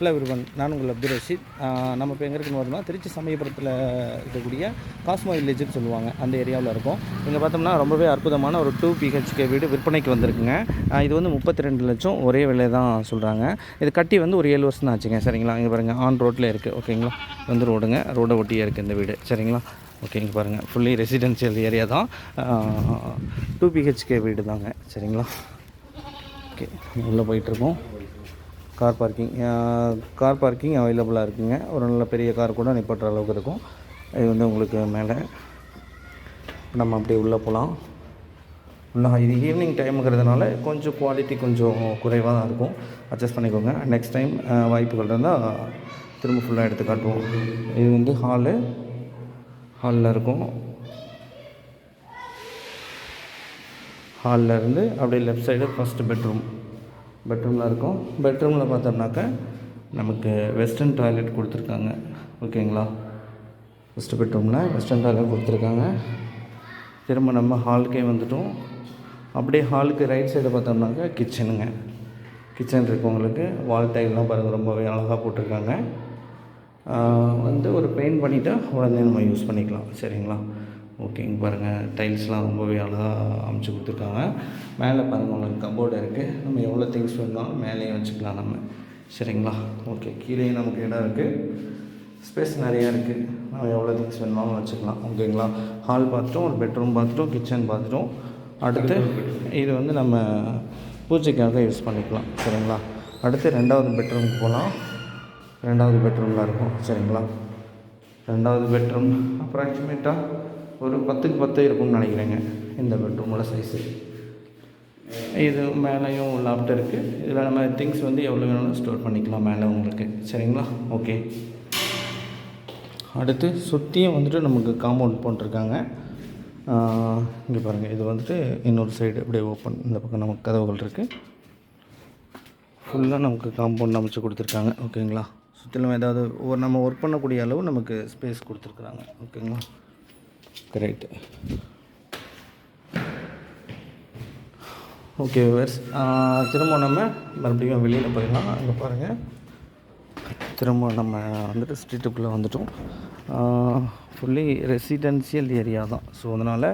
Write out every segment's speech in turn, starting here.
Hello விருவன் நான் உங்கள் அப்துல் ரஷீத். நம்ம இப்போ எங்கே இருக்குன்னு பார்த்தோம்னா திருச்சி சமயபுரத்தில் இருக்கக்கூடிய காஸ்மோ வில்லேஜ்னு சொல்லுவாங்க. அந்த ஏரியாவில் இருக்கும். இங்கே பார்த்தோம்னா ரொம்பவே அற்புதமான ஒரு டூ பிஹெச்கே வீடு விற்பனைக்கு வந்திருக்குங்க. இது வந்து முப்பத்தி ரெண்டு லட்சம் ஒரே விலை தான் சொல்கிறாங்க இது கட்டி வந்து ஒரு ஏழு வருஷம் தான் ஆச்சுங்க. சரிங்களா? இங்கே பாருங்கள் ஆன் ரோட்டில் இருக்குது ஓகேங்களா வந்து ரோடுங்க. ரோடை ஒட்டியே இருக்குது இந்த வீடு. சரிங்களா? ஓகே இங்கே பாருங்கள் ஃபுல்லி ரெசிடென்ஷியல் ஏரியா தான். டூ பிஹெச்கே வீடு தாங்க சரிங்களா? ஓகே உள்ளே போயிட்டுருக்கோம் கார் பார்க்கிங் கார் பார்க்கிங் அவைலபிளாக இருக்குங்க. ஒரு நல்ல பெரிய கார் கூட நிப்பாட்டுற அளவுக்கு இருக்கும். இது வந்து உங்களுக்கு மேலே. நம்ம அப்படியே உள்ளே போகலாம் நான் இது ஈவினிங் டைமுங்கிறதுனால கொஞ்சம் குவாலிட்டி கொஞ்சம் குறைவாக தான் இருக்கும். அட்ஜஸ்ட் பண்ணிக்கோங்க. நெக்ஸ்ட் டைம் வாய்ப்புகள் இருந்தால் திரும்ப ஃபுல்லாக எடுத்து காட்டுவோம். இது வந்து ஹாலு ஹாலில் இருக்கும். ஹாலில் இருந்து அப்படியே லெஃப்ட் சைடு ஃபஸ்ட்டு பெட்ரூம் பெட்ரூமில் இருக்கும். பெட்ரூமில் பார்த்தோம்னாக்க நமக்கு வெஸ்டர்ன் டாய்லெட் கொடுத்துருக்காங்க. ஓகேங்களா ஃபஸ்ட்டு பெட்ரூமில் வெஸ்டர்ன் டாய்லெட் கொடுத்துருக்காங்க. திரும்ப நம்ம ஹாலுக்கே வந்துட்டோம். அப்படியே ஹாலுக்கு ரைட் சைடு பார்த்தோம்னாக்க கிச்சனுங்க கிச்சன் இருக்கவங்களுக்கு வால் டைல்லாம் பாருங்கள் ரொம்பவே அழகாக போட்டிருக்காங்க. வந்து ஒரு பெயிண்ட் பண்ணிவிட்டு உடனே நம்ம யூஸ் பண்ணிக்கலாம். சரிங்களா? ஓகேங்க பாருங்கள் டைல்ஸ்லாம் ரொம்பவே அழகாக அமைச்சு கொடுத்துருக்காங்க. மேலே பாருங்கள் உங்களுக்கு கபோர்டு இருக்குது நம்ம எவ்வளோ திங்ஸ் வேணாலும் மேலேயும் வச்சுக்கலாம் நம்ம. சரிங்களா? ஓகே கீழேயும் நமக்கு இடம் இருக்குது ஸ்பேஸ் நிறையா இருக்குது நம்ம எவ்வளோ திங்ஸ் வேணாலும் வச்சுக்கலாம். ஓகேங்களா ஹால் பார்த்துட்டோம் ஒரு பெட்ரூம் பார்த்துட்டோம் கிச்சன் பார்த்துட்டோம் அடுத்து இது வந்து நம்ம பூஜைக்காக யூஸ் பண்ணிக்கலாம். சரிங்களா? அடுத்து ரெண்டாவது பெட்ரூமுக்கு போகலாம் ரெண்டாவது பெட்ரூமில் இருக்கும். சரிங்களா? ரெண்டாவது பெட்ரூம் அப்ராக்சிமேட்டாக ஒரு பத்துக்கு பத்து இருக்கும்னு நினைக்கிறேங்க இந்த பெட்ரூமோட சைஸு இது மேலேயும் லாப்ட் இருக்குது இதில் நம்ம திங்ஸ் வந்து எவ்வளோ வேணாலும் ஸ்டோர் பண்ணிக்கலாம் மேலே உங்களுக்கு. சரிங்களா? ஓகே அடுத்து சுற்றியும் வந்துட்டு நமக்கு காம்பவுண்ட் போட்டிருக்காங்க. இங்கே பாருங்கள் இது வந்துட்டு இன்னொரு சைடு அப்படியே ஓப்பன் இந்த பக்கம் நமக்கு கதவுகள் இருக்குது ஃபுல்லாக நமக்கு காம்பவுண்ட் அமைச்சு கொடுத்துருக்காங்க. ஓகேங்களா சுற்றிலும் ஏதாவது ஒரு நம்ம ஒர்க் பண்ணக்கூடிய அளவு நமக்கு ஸ்பேஸ் கொடுத்துருக்குறாங்க. ஓகேங்களா கரெக்ட் ஓகே விவர்ஸ் திரும்ப நம்ம மறுபடியும் வெளியில் போயிடலாம். அங்கே பாருங்கள் திரும்ப நம்ம வந்துட்டு ஸ்ட்ரீட்டுக்குள்ளே வந்துட்டோம். ஃபுல்லி ரெசிடென்சியல் ஏரியா தான். ஸோ அதனால்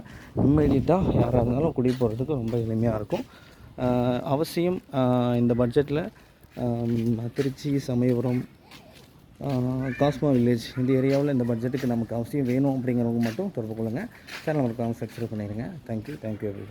இம்மிடியட்டாக யாராக இருந்தாலும் குடி போகிறதுக்கு ரொம்ப எளிமையாக இருக்கும். அவசியம் இந்த பட்ஜெட்டில் திருச்சி சமயபுரம் காஸ்மோ வில்லேஜ் இந்த ஏரியாவில் இந்த பட்ஜெட்டுக்கு நமக்கு அவசியம் வேணும் அப்படிங்கிறவங்க மட்டும் தொடர்பு கொள்ளுங்கள் சேனல் நமக்கு சப்ஸ்கிரைப் பண்ணிடுங்க. Thank you thank you every